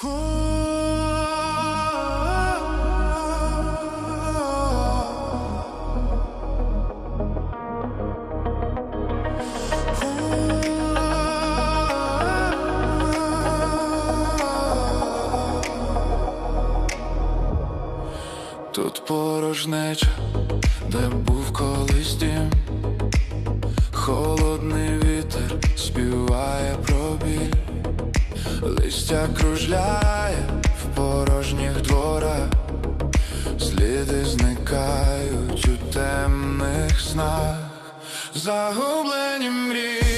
Тут порожнеча, де був колись дім, листя кружляє в порожніх дворах, сліди зникають у темних снах, загублені мрії,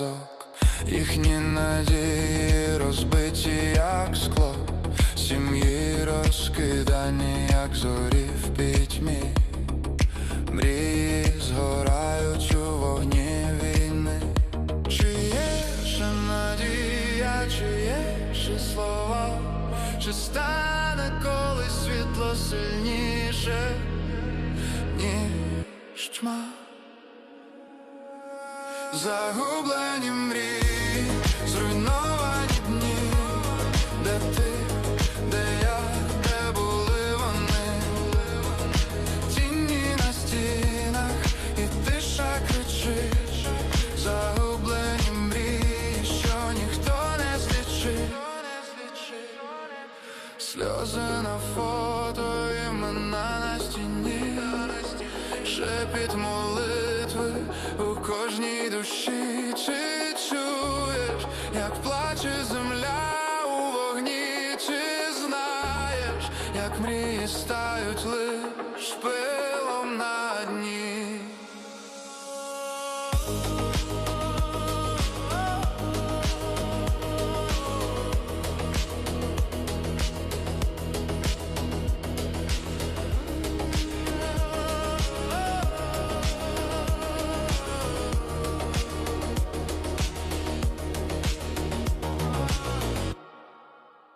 казок Їхні надії розбиті, як скло Сім'ї розкидані, як зорі в пітьмі Мрії згорають у вогні війни. Чи є ще надія, чи є ще слова, чи стане колись світло сильніше, ніж тьма? Загублені мрії, зруйновані дні, де ти, де я, де були вони. Тіні на стінах і тиша кричить. Загублені мрії, що ніхто не злічить. Сльози на фото, імена на стіні. Шепіт молитви у кожній душі. Чи чуєш, як плаче земля у вогні, чи знаєш, як мрії стають лиш пеплом